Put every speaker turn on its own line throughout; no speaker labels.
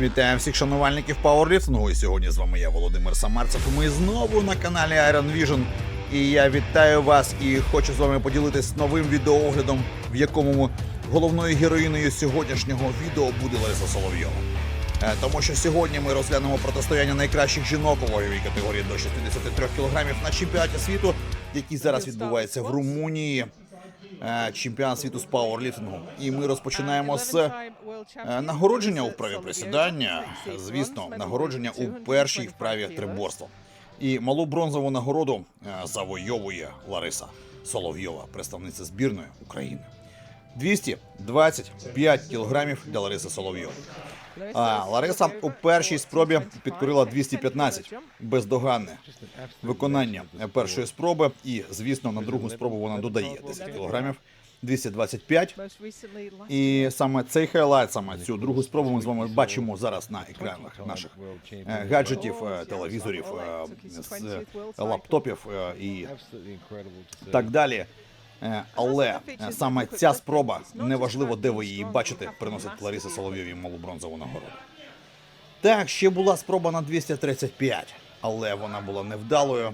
Вітаю всіх шанувальників пауерліфтингу. І сьогодні з вами я, Володимир Самарцев. І Ми знову на каналі Iron Vision. І я вітаю вас і хочу з вами поділитись новим відеооглядом, в якому головною героїною сьогоднішнього відео буде Лариса Соловйова. Е, Тому що сьогодні ми розглянемо протистояння найкращих жінок у ваговій категорії до 63 кг на чемпіонаті світу, який зараз відбувається в Румунії. Е, Чемпіонат світу з пауерліфтингу. І ми розпочинаємо з Е, Нагородження у вправі присідання, звісно, нагородження у першій вправі триборства. І малу бронзову нагороду е, завойовує Лариса Соловйова, представниця збірної України. 225 кілограмів для Лариси Соловйової. А Лариса у першій спробі підкорила 215 бездоганне виконання першої спроби. І, звісно, на другу спробу вона додає 10 кілограмів. 225 і саме цей хайлайт, саме цю другу спробу ми з вами бачимо зараз на екранах наших е, гаджетів, е, телевізорів, е, лаптопів і так далі. Е, Але е, саме ця спроба, неважливо, де ви її бачите, приносить Ларисі Соловйовій малу бронзову нагороду. Так, ще була спроба на 235, але вона була невдалою.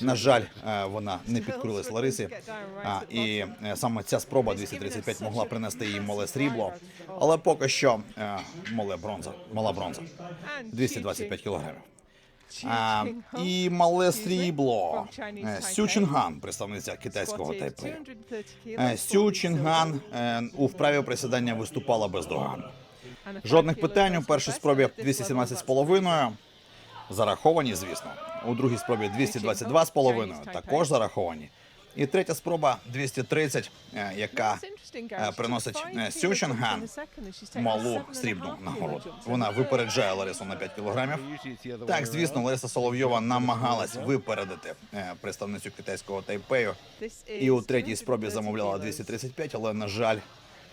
На жаль, е, вона не підкорилась Ларисі. І саме ця спроба 235 могла принести їй мале срібло, але поки що мале бронза, мала бронза 225 кілограмів. А, і мале срібло. Е, Сю Чінган, представниця китайського тайпею. Е, Сю Чінган у вправі присідання виступала бездоганно. Жодних питань у першій спробі 217,5. Зараховані, звісно. У другій спробі 222,5 також зараховані. І третя спроба 230, е, яка е, приносить е, Сю малу срібну нагороду. Вона випереджає Ларису на 5 кілограмів. Так, звісно, Лариса Соловйова намагалась випередити представницю китайського тайпею. І у третій спробі замовляла 235, але на жаль,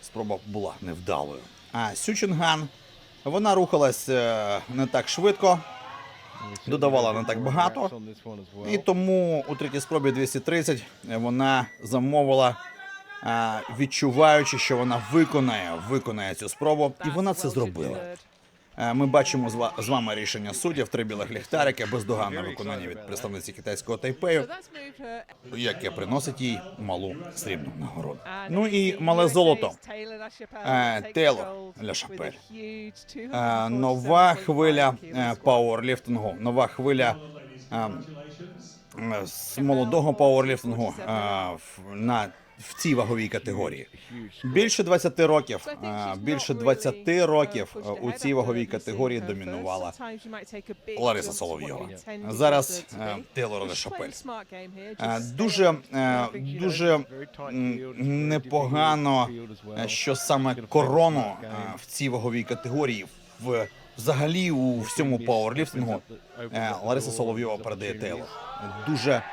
спроба була невдалою. А Сю Чонган, вона рухалась не так швидко, додавала не так багато. І тому у третій спробі 230 вона замовила, відчуваючи, що вона виконає, виконає цю спробу, і вона це зробила. Е, Ми бачимо з вами рішення суддів, три білих ліхтарики, бездоганне виконання від представниці китайського тайпею, яке приносить їй малу срібну нагороду. Ну і мале золото. Е, Тейлор Ля Шапель. Е, Нова хвиля пауерліфтингу, нова хвиля е, е, з молодого пауерліфтингу на в цій ваговій категорії. Більше 20 років, е, більше 20 років е, у цій ваговій категорії домінувала Лариса Соловйова. Зараз е, Тейлор Ле Шапель. Е, Дуже, е, дуже непогано, е, що саме корону е, в цій ваговій категорії в взагалі у всьому пауерліфтингу е, Лариса Соловйова передає Тейлор. Дуже е,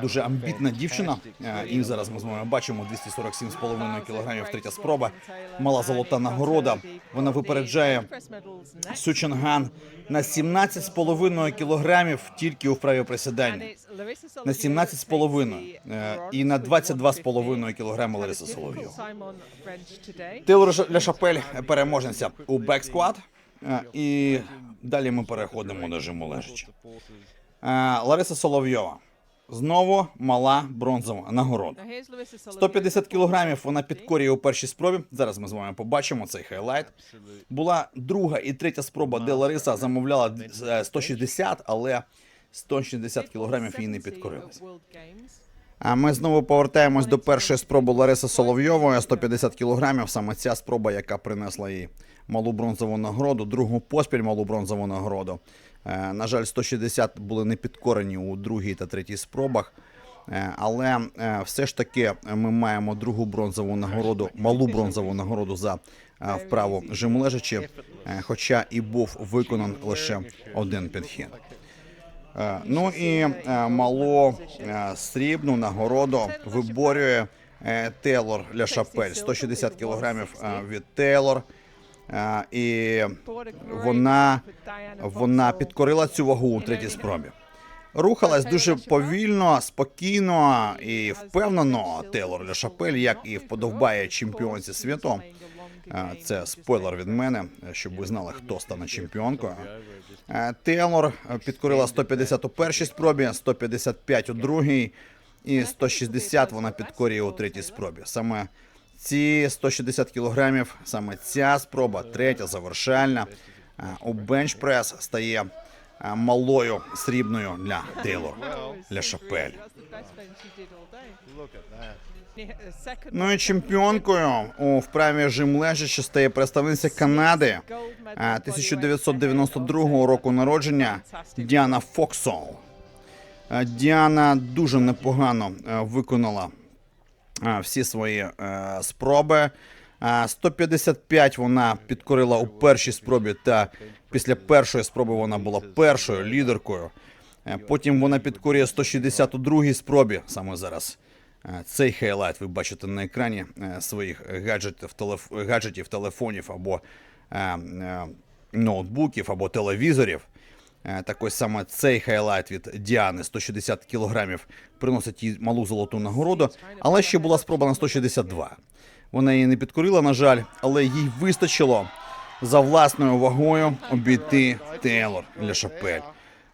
Дуже амбітна дівчина, Е, і зараз ми з вами бачимо 247,5 кілограмів. Третя спроба, мала золота нагорода. Вона випереджає Сюченган на 17,5 кілограмів тільки у вправі присідання. На 17,5 е, і на 22,5 кілограми Лариса Соловйова. Тейлор Ш- Ля Шапель переможниця у бексквад. Е, І далі ми переходимо до жиму лежачі. Е, Лариса Соловйова. Знову мала бронзова нагорода. 150 кілограмів вона підкорює у першій спробі. Зараз ми з вами побачимо цей хайлайт. Була друга і третя спроба, де Лариса замовляла е, 160, але 160 кілограмів її не підкорилися. А ми знову повертаємось до першої спроби Лариси Соловйової 150 кілограмів. Саме ця спроба, яка принесла їй малу бронзову нагороду, другу поспіль малу бронзову нагороду. Е, На жаль, 160 були не підкорені у другій та третій спробах. Е, Але е, все ж таки ми маємо другу бронзову нагороду, малу бронзову нагороду за вправу жим лежачи, е, хоча і був виконан лише один підхід. Ну і малу е, срібну нагороду виборює Тейлор Ля Шапель. 160 кілограмів від Тейлор. Е, І вона, вона підкорила цю вагу у третій спробі. Рухалась дуже повільно, спокійно і впевнено. Тейлор Ля Шапель, як і вподобає чемпіонці світу. Е, Це спойлер від мене, щоб ви знали, хто стане чемпіонкою. Е, Тейлор підкорила 150 у першій спробі, 155 у другій і 160 вона підкорює у третій спробі. Саме ці 160 кілограмів, саме ця спроба, третя завершальна, у бенчпрес стає малою срібною для Тейлор Ля Шапель. Ну і чемпіонкою у вправі жим лежачи стає представниця Канади е, 1992 року народження Діана Фоксол. Діана дуже непогано е, виконала всі свої е, спроби. Е, 155 вона підкорила у першій спробі, та після першої спроби вона була першою лідеркою. Е, Потім вона підкорює 160 у другій спробі саме зараз. Е, Цей хайлайт ви бачите на екрані е, своїх гаджетів, телеф... гаджетів телефонів або е, е, ноутбуків або телевізорів. Е, Так саме цей хайлайт від Діани 160 кілограмів приносить їй малу золоту нагороду, але ще була спроба на 162. Вона її не підкорила, на жаль, але їй вистачило за власною вагою обійти Тейлор Ля Шапель.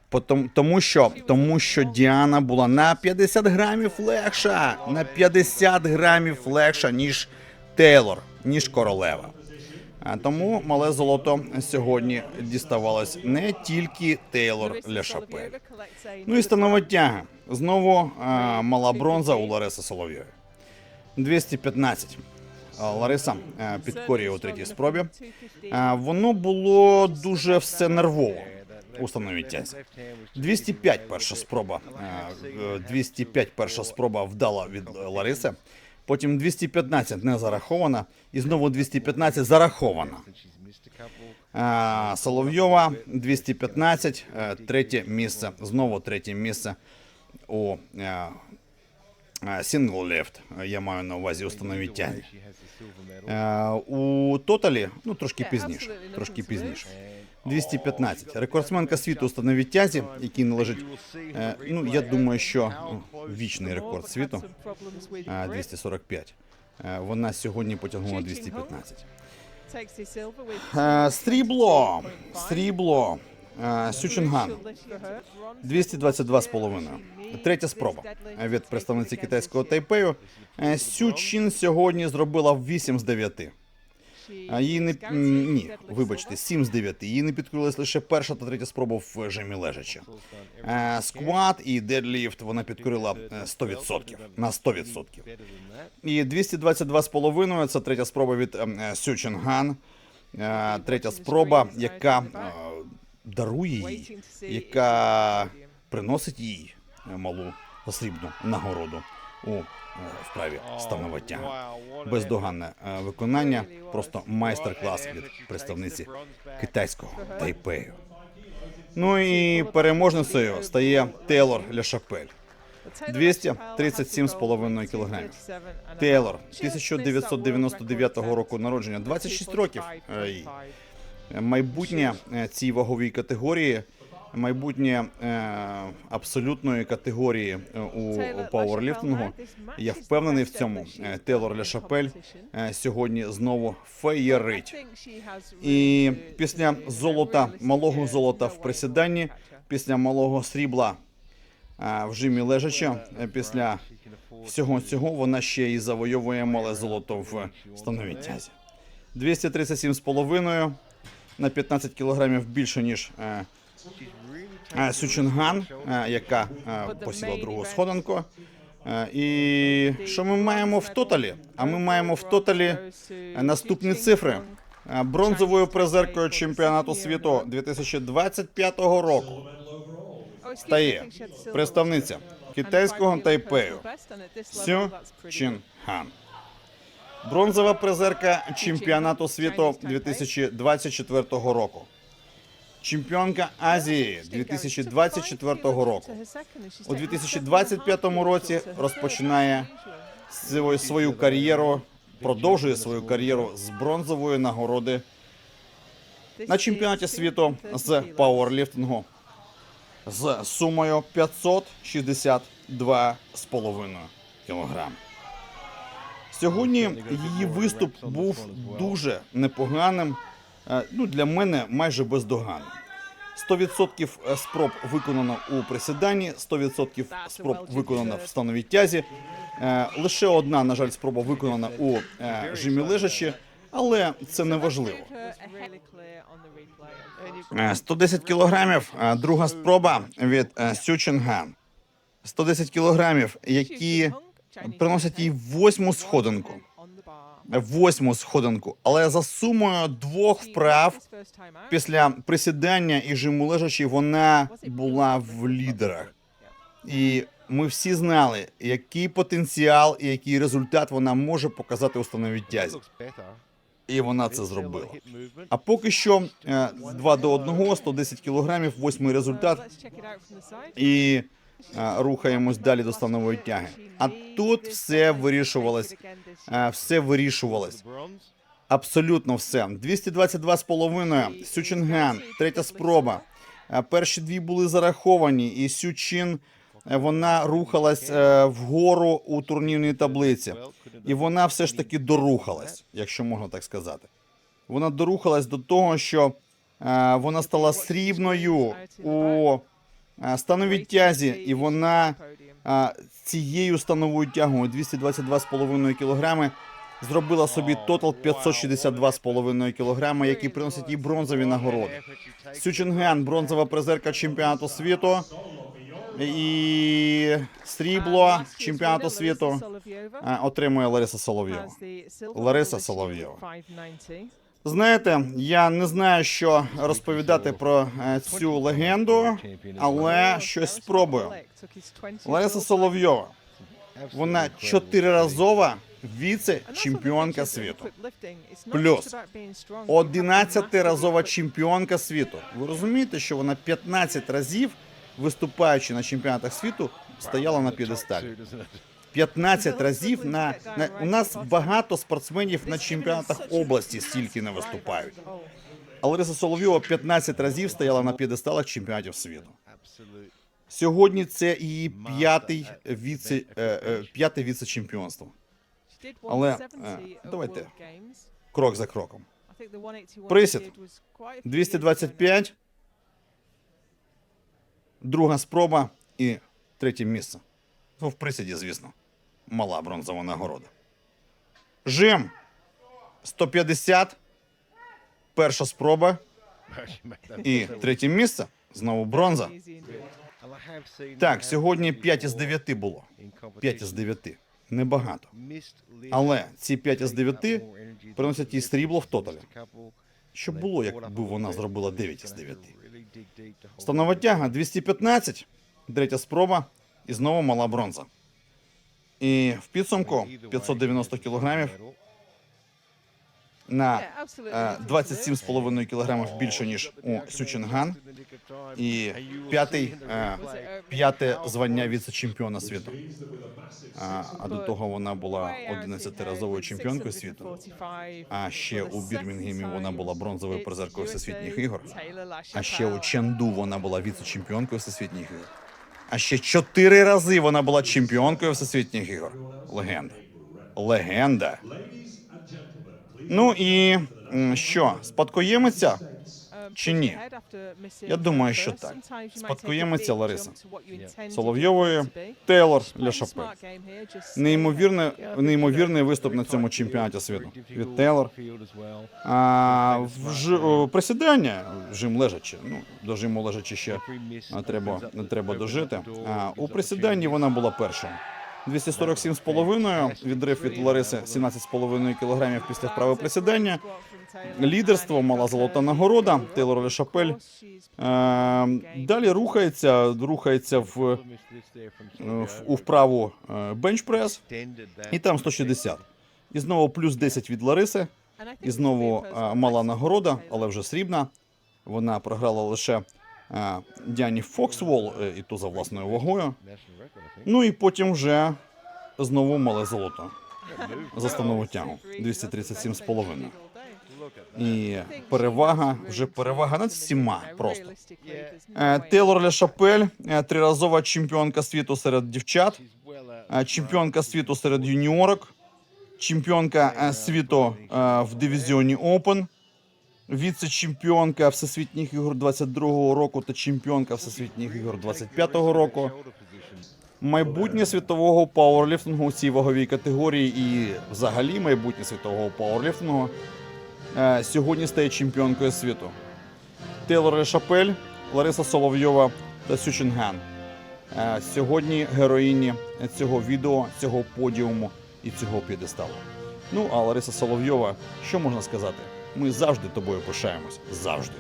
Потом- Тому що, тому що Діана була на 50 грамів легша, на 50 грамів легша, ніж Тейлор, ніж королева. А тому мале золото сьогодні діставалось не тільки Тейлор Ляшапель. Ну і станова тяга. Знову а, мала бронза у Лариси Соловйої. 215. Лариса а, підкорює у третій спробі. Воно було дуже все нервово у становій тязі. 205 перша спроба. е, е, 205 перша спроба вдала від Лариси. Потім 215 не зарахована. І знову 215 зарахована. Е, Соловйова 215, е, третє місце. Знову третє місце у сингл лефт. Я маю на увазі у становій. Е, У тоталі, ну трошки пізніше. Трошки пізніше. 215. Рекордсменка світу у становій тязі, який належить. е, Ну, я думаю, що ну, вічний рекорд світу е, 245. Е, Вона сьогодні потягнула 215. Е, Срібло. Срібло. Е, Сючинган. 222,5. Третя спроба е, від представниці китайського Тайпею. Е, Сючин сьогодні зробила 8 з 9. А її не ні, вибачте, 7 з 9. Її не підкрилась лише перша та третя спроба в жимі лежача. Е, Скват і дедліфт вона підкорила е, 100%, на 100%. І 222,5 – це третя спроба від ем, е, Сючинган. Е, Третя спроба, яка е, дарує їй, яка приносить їй е, малу срібну нагороду у е, вправі ставнова тяга. Бездоганне е, виконання, просто майстер-клас від представниці китайського Тайпею. Ну і переможницею стає Тейлор Ля Шапель. 237,5 кілограмів. Тейлор, 1999 року народження, 26 років е. Майбутнє е, цій ваговій категорії, майбутнє е, абсолютної категорії е, у пауерліфтингу. Я впевнений в цьому. Е, Тейлор Ля Шапель е, сьогодні знову феєрить. І після золота, малого золота в присіданні, після малого срібла в жимі лежача, після всього цього вона ще і завойовує мале золото в становій тязі. 237,5 на 15 кілограмів більше, ніж е, е, е, яка е, посіла другу сходинку. І що ми маємо в тоталі? А ми маємо в тоталі наступні цифри. Бронзовою призеркою чемпіонату світу 2025 року стає представниця китайського Тайпею Сю Чин Хан. Бронзова призерка чемпіонату світу 2024 року. Чемпіонка Азії 2024 року. У 2025 році розпочинає свою, кар'єру, продовжує свою кар'єру з бронзової нагороди на чемпіонаті світу з пауерліфтингу з сумою 562,5 кг. Сьогодні її виступ був дуже непоганим. Е, Ну, для мене майже бездоганним. 100% спроб виконано у присіданні, 100% спроб виконано в становій тязі. Е, Лише одна, на жаль, спроба виконана у е, жимі лежачі, але це не важливо. Е, 110 кілограмів, е, друга спроба від е, Сючинга. 110 кілограмів, які приносять їй восьму сходинку. Восьму сходинку, але за сумою двох вправ після присідання і жиму лежачі вона була в лідерах. І ми всі знали, який потенціал і який результат вона може показати у становій тязі. І вона це зробила. А поки що е, 2 до 1, 110 кілограмів, восьмий результат. І е, рухаємось далі до станової тяги. А тут все вирішувалось. Все вирішувалось. Абсолютно все. 222,5. Сючинган, третя спроба. Перші дві були зараховані, і Сючин е, вона рухалась е, вгору у турнірній таблиці. І вона все ж таки дорухалась, якщо можна так сказати. Вона дорухалась до того, що е, вона стала срібною у е, тязі, і вона цією становою тягою 222,5 кг зробила собі тотал 562,5 кг, які приносять їй бронзові нагороди. Сючинген, бронзова призерка чемпіонату світу. І срібло чемпіонату світу отримує Лариса Соловйова.
Лариса Соловйова.
Знаєте, я не знаю, що розповідати про е, цю легенду, але щось спробую. Лариса Соловйова, вона чотириразова віце-чемпіонка світу. Плюс 11-разова чемпіонка світу. Ви розумієте, що вона 15 разів, виступаючи на чемпіонатах світу, стояла на п'єдесталі. 15 разів на, на у нас багато спортсменів на чемпіонатах області стільки не виступають. А Лариса Соловйова 15 разів стояла на п'єдесталах чемпіонатів світу. Сьогодні це її п'ятий віце е, е, п'яте віце-чемпіонство.
Але
е,
давайте
давайте. Крок за кроком.
Присід
225. Друга спроба і третє місце. Ну, в присіді, звісно. Мала бронзова нагорода. Жим 150. Перша спроба. І третє місце. Знову бронза. Так, сьогодні 5 із 9 було. 5 із 9. Небагато.
Але ці 5 із 9
приносять їй срібло в тоталі.
Що було, якби вона зробила 9 із 9.
Станова тяга 215. Третя спроба. І знову мала бронза. І в підсумку 590 кілограмів на е, 27,5 кілограмів більше, ніж у Сючинган. І п'ятий, е, п'яте звання віце-чемпіона світу. А до того вона була 11-разовою чемпіонкою світу. А ще у Бірмінгемі вона була бронзовою призеркою всесвітніх ігор. А ще у Ченду вона була віце-чемпіонкою всесвітніх ігор. А ще чотири рази вона була чемпіонкою всесвітніх ігор. Легенда. Легенда. Ну і що, спадкоємиця?
Чи ні? Я думаю, що так. Спадкоємиця Лариса
Соловйової, Тейлор
Ля
Ляшапель. Неймовірний, неймовірний виступ на цьому чемпіонаті світу. Від Тейлор. А в ж, присідання жим лежачи. Ну, до жиму лежачи ще треба, треба дожити. А, у присіданні вона була першою. 247,5, відрив від Лариси 17,5 кілограмів після вправи присідання. Лідерство, мала золота нагорода, Тейлор Ле Шапель. Е, далі рухається, рухається в, у вправу бенчпрес, і там 160. І знову плюс 10 від Лариси, і знову е, мала нагорода, але вже срібна. Вона програла лише е, Діані Фоксвол, і то за власною вагою. Ну і потім вже знову мале золото за станову тягу 237,5. І перевага, вже перевага над всіма просто. Е, Тейлор Ле Шапель, е, триразова чемпіонка світу серед дівчат, е, чемпіонка світу серед юніорок, чемпіонка світу в дивізіоні Open, віце-чемпіонка всесвітніх ігор 22-го року та чемпіонка всесвітніх ігор 25-го року. Майбутнє світового пауерліфтингу у цій ваговій категорії і взагалі майбутнє світового пауерліфтингу сьогодні стає чемпіонкою світу. Тейлор Шапель, Лариса Соловйова та Сючинген. Е, Сьогодні героїні цього відео, цього подіуму і цього п'єдесталу. Ну а Лариса Соловйова, що можна сказати? Ми завжди тобою пишаємось. Завжди.